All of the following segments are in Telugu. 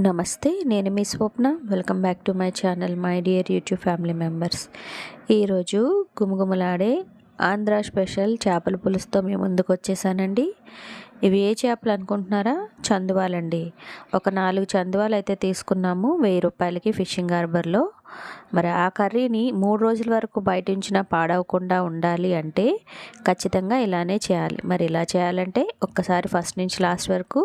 నమస్తే నేను మీ Swapna. Welcome back to my channel my dear YouTube family members. ఈరోజు గుమగుమలాడే ఆంధ్ర స్పెషల్ చేపల పులుసుతో మేము ముందుకు వచ్చేసానండి. ఇవి ఏ చేపలు అనుకుంటున్నారా? చందువాలండి. ఒక నాలుగు చందువాలు అయితే తీసుకున్నాము వెయ్యి రూపాయలకి ఫిషింగ్ హార్బర్లో. మరి ఆ కర్రీని మూడు రోజుల వరకు బయట ఉంచిన పాడవకుండా ఉండాలి అంటే ఖచ్చితంగా ఇలానే చేయాలి. మరి ఇలా చేయాలంటే ఒక్కసారి ఫస్ట్ నుంచి లాస్ట్ వరకు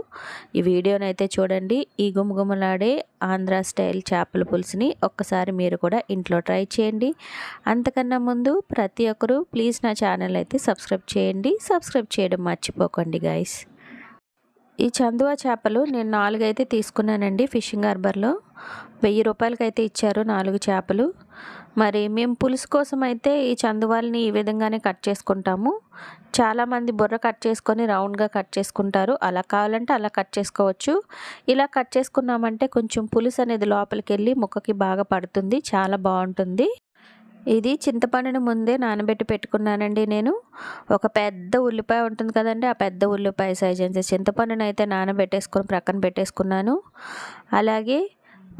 ఈ వీడియోని అయితే చూడండి. ఈ గుమగుమలాడే ఆంధ్ర స్టైల్ చేపల పులుసుని ఒక్కసారి మీరు కూడా ఇంట్లో ట్రై చేయండి. అంతకన్నా ముందు ప్రతి ఒక్కరూ ప్లీజ్ నా ఛానల్ అయితే సబ్స్క్రైబ్ చేయండి. సబ్స్క్రైబ్ చేయడం మర్చిపోకండి గాయస్ ఈ చందువా చేపలు నేను నాలుగైతే తీసుకున్నానండి ఫిషింగ్ హార్బర్లో. వెయ్యి రూపాయలకి అయితే ఇచ్చారు నాలుగు చేపలు. మరి మేము పులుసు కోసం అయితే ఈ చందువాల్ని ఈ విధంగానే కట్ చేసుకుంటాము. చాలామంది బుర్ర కట్ చేసుకొని రౌండ్గా కట్ చేసుకుంటారు. అలా కావాలంటే అలా కట్ చేసుకోవచ్చు. ఇలా కట్ చేసుకున్నామంటే కొంచెం పులుసు అనేది లోపలికి వెళ్ళి ముక్కకి బాగా పడుతుంది. చాలా బాగుంటుంది. ఇది చింతపండుని ముందే నానబెట్టి పెట్టుకున్నానండి నేను. ఒక పెద్ద ఉల్లిపాయ ఉంటుంది కదండి ఆ పెద్ద ఉల్లిపాయ సైజ్ అంతే. చింతపండుని అయితే నానబెట్టేసుకొని ప్రక్కన పెట్టేసుకున్నాను. అలాగే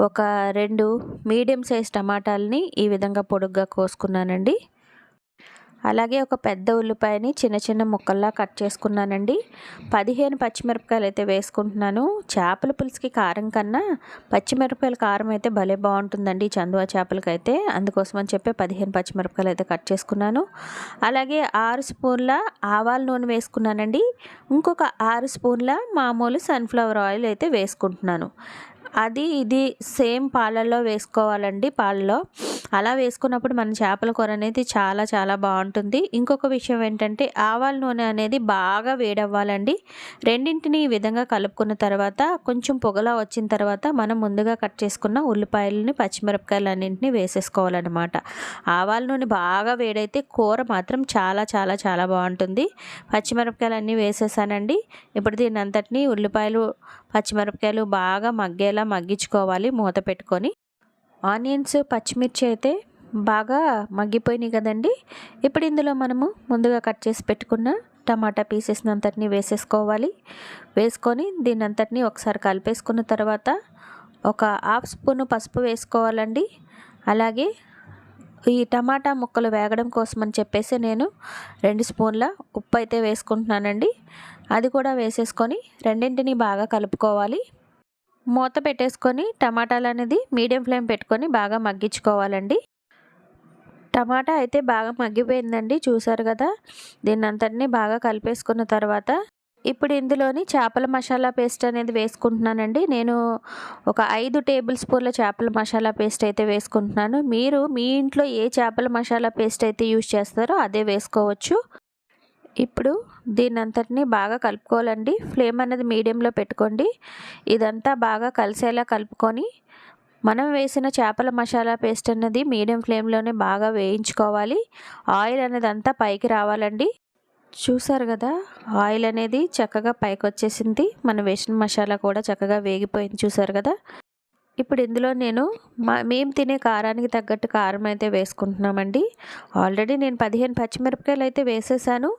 ఒక రెండు మీడియం సైజ్ టమాటాలని ఈ విధంగా పొడుగ్గా కోసుకున్నానండి. అలాగే ఒక పెద్ద ఉల్లిపాయని చిన్న చిన్న ముక్కల్లా కట్ చేసుకున్నానండి. పదిహేను పచ్చిమిరపకాయలు అయితే వేసుకుంటున్నాను. చేపల పులుసుకి కారం కన్నా పచ్చిమిరపకాయల కారం అయితే భలే బాగుంటుందండి చందువా చేపలకైతే. అందుకోసం అని చెప్పి పదిహేను పచ్చిమిరపకాయలు అయితే కట్ చేసుకున్నాను. అలాగే ఆరు స్పూన్ల ఆవాల నూనె వేసుకున్నానండి. ఇంకొక ఆరు స్పూన్ల మామూలు సన్ఫ్లవర్ ఆయిల్ అయితే వేసుకుంటున్నాను. అది ఇది సేమ్ పాలల్లో వేసుకోవాలండి పాలలో. అలా వేసుకున్నప్పుడు మన చేపల కూర అనేది చాలా చాలా బాగుంటుంది. ఇంకొక విషయం ఏంటంటే ఆవాల నూనె అనేది బాగా వేడవ్వాలండి. రెండింటిని ఈ విధంగా కలుపుకున్న తర్వాత కొంచెం పొగలా వచ్చిన తర్వాత మనం ముందుగా కట్ చేసుకున్న ఉల్లిపాయలని పచ్చిమిరపకాయలు అన్నింటినీ వేసేసుకోవాలన్నమాట. ఆవాల నూనె బాగా వేడైతే కూర మాత్రం చాలా చాలా చాలా బాగుంటుంది. పచ్చిమిరపకాయలు అన్నీ వేసేసానండి. ఇప్పుడు దీని అంతటిని ఉల్లిపాయలు పచ్చిమిరపకాయలు బాగా మగ్గేలా మగ్గించుకోవాలి మూత పెట్టుకొని. ఆనియన్స్ పచ్చిమిర్చి అయితే బాగా మగ్గిపోయినాయి కదండి. ఇప్పుడు ఇందులో మనము ముందుగా కట్ చేసి పెట్టుకున్న టమాటా పీసెస్ని అంతటిని వేసేసుకోవాలి. వేసుకొని దీని అంతటిని ఒకసారి కలిపేసుకున్న తర్వాత ఒక హాఫ్ స్పూన్ పసుపు వేసుకోవాలండి. అలాగే ఈ టమాటా ముక్కలు వేగడం కోసం అని చెప్పేసి నేను రెండు స్పూన్ల ఉప్పు అయితే వేసుకుంటున్నానండి. అది కూడా వేసేసుకొని రెండింటిని బాగా కలుపుకోవాలి. మూత పెట్టేసుకొని టమాటాలు అనేది మీడియం ఫ్లేమ్ పెట్టుకొని బాగా మగ్గించుకోవాలండి. టమాటా అయితే బాగా మగ్గిపోయిందండి చూసారు కదా? దీన్ని అంతటినీ బాగా కలిపేసుకున్న తర్వాత ఇప్పుడు ఇందులోని చేపల మసాలా పేస్ట్ అనేది వేసుకుంటున్నానండి. నేను ఒక ఐదు టేబుల్ స్పూన్ల చేపల మసాలా పేస్ట్ అయితే వేసుకుంటున్నాను. మీరు మీ ఇంట్లో ఏ చేపల మసాలా పేస్ట్ అయితే యూజ్ చేస్తారో అదే వేసుకోవచ్చు. ఇప్పుడు దీని అంతటిని బాగా కలుపుకోవాలండి. ఫ్లేమ్ అనేది మీడియంలో పెట్టుకోండి. ఇదంతా బాగా కలిసేలా కలుపుకొని మనం వేసిన చేపల మసాలా పేస్ట్ అనేది మీడియం ఫ్లేమ్లోనే బాగా వేయించుకోవాలి. ఆయిల్ అనేది అంతా పైకి రావాలండి. చూసారు కదా ఆయిల్ అనేది చక్కగా పైకి వచ్చేసింది మనం వేసిన మసాలా కూడా చక్కగా వేగిపోయింది. చూసారు కదా? ఇప్పుడు ఇందులో నేను మా మేము తినే కారానికి తగ్గట్టు కారం అయితే వేసుకుంటున్నామండి. ఆల్రెడీ నేను పదిహేను పచ్చిమిరపకాయలు అయితే వేసేసాను.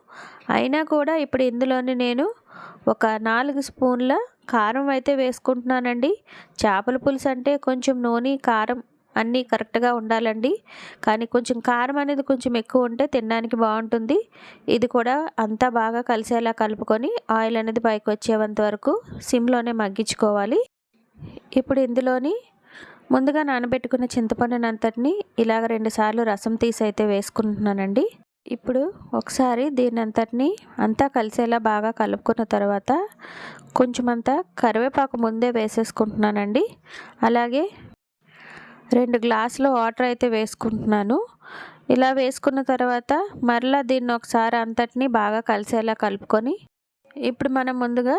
అయినా కూడా ఇప్పుడు ఇందులోని నేను ఒక నాలుగు స్పూన్ల కారం అయితే వేసుకుంటున్నానండి. చేపల పులుసు అంటే కొంచెం నూనె కారం అన్నీ కరెక్ట్గా ఉండాలండి. కానీ కొంచెం కారం అనేది కొంచెం ఎక్కువ ఉంటే తినడానికి బాగుంటుంది. ఇది కూడా అంతా బాగా కలిసేలా కలుపుకొని ఆయిల్ అనేది పైకి వచ్చేంత వరకు సిమ్లోనే మగ్గించుకోవాలి. ఇప్పుడు ఇందులోని ముందుగా నానబెట్టుకున్న చింతపండుని అంతటిని ఇలాగ రెండుసార్లు రసం తీసి అయితే వేసుకుంటున్నానండి. ఇప్పుడు ఒకసారి దీని అంతటిని అంతా కలిసేలా బాగా కలుపుకున్న తర్వాత కొంచెం అంతా కరివేపాకు ముందే వేసేసుకుంటున్నానండి. అలాగే రెండు గ్లాసులు వాటర్ అయితే వేసుకుంటున్నాను. ఇలా వేసుకున్న తర్వాత మరలా దీన్ని ఒకసారి అంతటిని బాగా కలిసేలా కలుపుకొని ఇప్పుడు మనం ముందుగా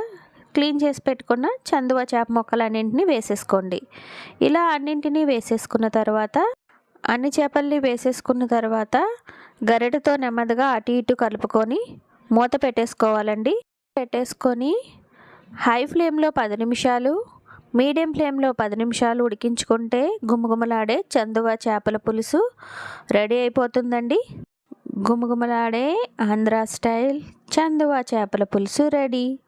క్లీన్ చేసి పెట్టుకున్న చందువ చేప మొక్కలన్నింటినీ వేసేసుకోండి. ఇలా అన్నింటినీ వేసేసుకున్న తర్వాత అన్ని చేపల్ని వేసేసుకున్న తర్వాత గరిటతో నెమ్మదిగా అటు ఇటు కలుపుకొని మూత పెట్టేసుకోవాలండి. పెట్టేసుకొని హై ఫ్లేమ్లో పది నిమిషాలు మీడియం ఫ్లేమ్లో పది నిమిషాలు ఉడికించుకుంటే గుమగుమలాడే చందువ చేపల పులుసు రెడీ అయిపోతుందండి. గుమగుమలాడే ఆంధ్ర స్టైల్ చందువా చేపల పులుసు రెడీ.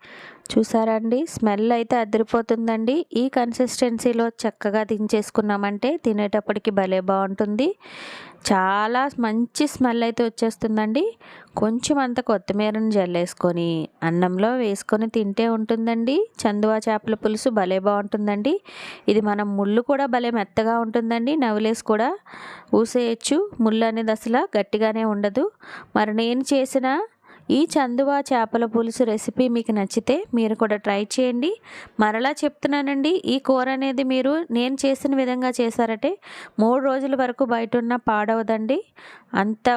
చూసారండి స్మెల్ అయితే అదిరిపోతుందండి. ఈ కన్సిస్టెన్సీలో చక్కగా దించేసుకున్నామంటే తినేటప్పటికి భలే బాగుంటుంది. చాలా మంచి స్మెల్ అయితే వచ్చేస్తుందండి. కొంచెం అంత కొత్తిమీరను జల్లేసుకొని అన్నంలో వేసుకొని తింటే ఉంటుందండి. చందువా చేపల పులుసు భలే బాగుంటుందండి. ఇది మనం ముళ్ళు కూడా భలే మెత్తగా ఉంటుందండి. నవిలేసి కూడా ఊసేయచ్చు. ముళ్ళు అనేది అసలు గట్టిగానే ఉండదు. మరి నేను చేసిన ఈ చందువా చేపల పులుసు రెసిపీ మీకు నచ్చితే మీరు కూడా ట్రై చేయండి. మరలా చెప్తున్నానండి ఈ కూర అనేది మీరు నేను చేసిన విధంగా చేశారంటే మూడు రోజుల వరకు బయట ఉన్న పాడవదండి. అంత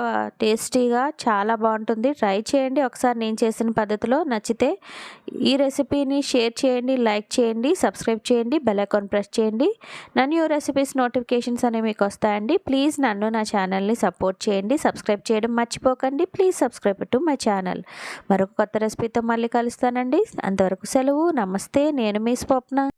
టేస్టీగా చాలా బాగుంటుంది. ట్రై చేయండి. ఒకసారి నేను చేసిన పద్ధతిలో నచ్చితే ఈ రెసిపీని షేర్ చేయండి లైక్ చేయండి సబ్స్క్రైబ్ చేయండి బెల్ ఐకాన్ ప్రెస్ చేయండి. నా న్యూ రెసిపీస్ నోటిఫికేషన్స్ అనేవి మీకు వస్తాయండి. ప్లీజ్ నన్ను నా ఛానల్ని సపోర్ట్ చేయండి. సబ్స్క్రైబ్ చేయడం మర్చిపోకండి. Please subscribe to my channel. మరొక కొత్త రెసిపీతో మళ్ళీ కలుస్తానండి. అంతవరకు సెలవు. నమస్తే. నేను మీ స్వప్న.